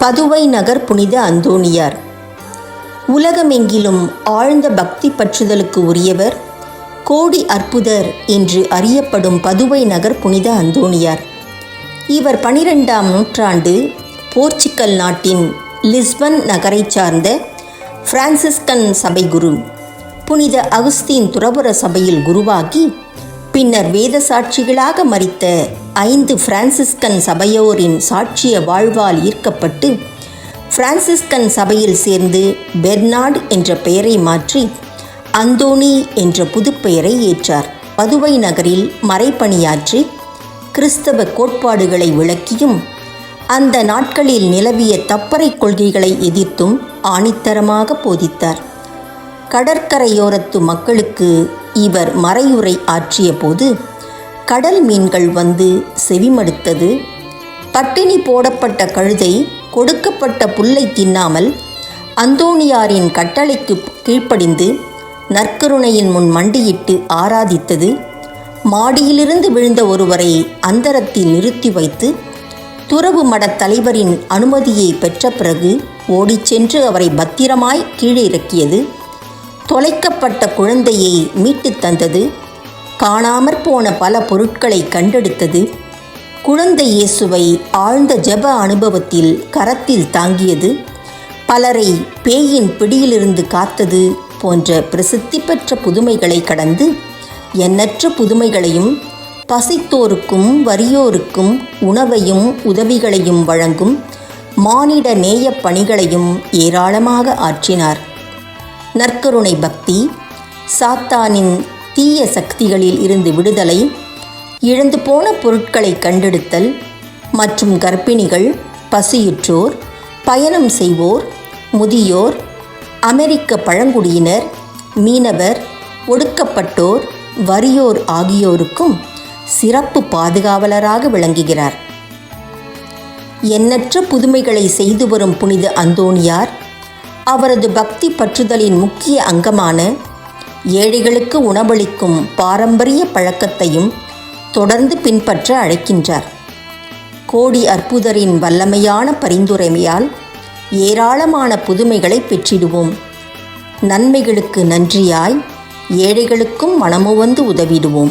பதுவை நகர் புனித அந்தோணியார். உலகமெங்கிலும் ஆழ்ந்த பக்தி பற்றுதலுக்கு உரியவர் கோடி அற்புதர் என்று அறியப்படும் பதுவை நகர் புனித அந்தோணியார். இவர் பனிரெண்டாம் நூற்றாண்டு போர்ச்சுக்கல் நாட்டின் லிஸ்பன் நகரைச் சார்ந்த பிரான்சிஸ்கன் சபை குரு புனித அகுஸ்தீன் துறவர சபையில் குருவாகி பின்னர் வேத சாட்சிகளாக மறித்த ஐந்து பிரான்சிஸ்கன் சபையோரின் சாட்சிய வாழ்வால் ஈர்க்கப்பட்டு பிரான்சிஸ்கன் சபையில் சேர்ந்து பெர்னார்டு என்ற பெயரை மாற்றி அந்தோணி என்ற புதுப்பெயரை ஏற்றார். பதுவை நகரில் மறைப்பணியாற்றி கிறிஸ்தவ கோட்பாடுகளை விளக்கியும் அந்த நாட்களில் நிலவிய தப்பறை கொள்கைகளை எதிர்த்தும் ஆணித்தரமாக போதித்தார். கடற்கரையோரத்து மக்களுக்கு இவர் மறையுரை ஆற்றிய போது கடல் மீன்கள் வந்து செவிமடுத்தது. பட்டினி போடப்பட்ட கழுதை கொடுக்கப்பட்ட புல்லை தின்னாமல் அந்தோணியாரின் கட்டளைக்கு கீழ்ப்படிந்து நற்கருணையின் முன் மண்டியிட்டு ஆராதித்தது. மாடியிலிருந்து விழுந்த ஒருவரை அந்தரத்தில் நிறுத்தி வைத்து துறவு மடத் தலைவரின் அனுமதியை பெற்ற பிறகு ஓடிச் சென்று அவரை பத்திரமாய் கீழே இறக்கியது. தொலைக்கப்பட்ட குழந்தையை மீட்டுத் தந்தது. காணாமற் போன பல பொருட்களை கண்டெடுத்தது. குழந்தை இயேசுவை ஆழ்ந்த ஜெப அனுபவத்தில் கரத்தில் தாங்கியது. பலரை பேயின் பிடியிலிருந்து காத்தது போன்ற பிரசித்தி பெற்ற புதுமைகளை கடந்து எண்ணற்ற புதுமைகளையும் பசித்தோருக்கும் வறியோருக்கும் உணவையும் உதவிகளையும் வழங்கும் மானிட நேயப் பணிகளையும் ஏராளமாக ஆற்றினார். நற்கருணை பக்தி சாத்தானின் தீய சக்திகளில் இருந்து விடுதலை இழந்து போன பொருட்களை கண்டெடுத்தல் மற்றும் கர்ப்பிணிகள் பசியுற்றோர் பயணம் செய்வோர் முதியோர் அமெரிக்க பழங்குடியினர் மீனவர் ஒடுக்கப்பட்டோர் வறியோர் ஆகியோருக்கும் சிறப்பு பாதுகாவலராக விளங்குகிறார். எண்ணற்ற புதுமைகளை செய்து வரும் புனித அந்தோணியார் அவரது பக்தி பற்றுதலின் முக்கிய அங்கமான ஏழைகளுக்கு உணவளிக்கும் பாரம்பரிய பழக்கத்தையும் தொடர்ந்து பின்பற்ற அழைக்கின்றார். கோடி அற்புதரின் வல்லமையான பரிந்துரைமையால் ஏராளமான புதுமைகளை பெற்றிடுவோம். நன்மைகளுக்கு நன்றியாய் ஏழைகளுக்கும் மனமுவந்து உதவிடுவோம்.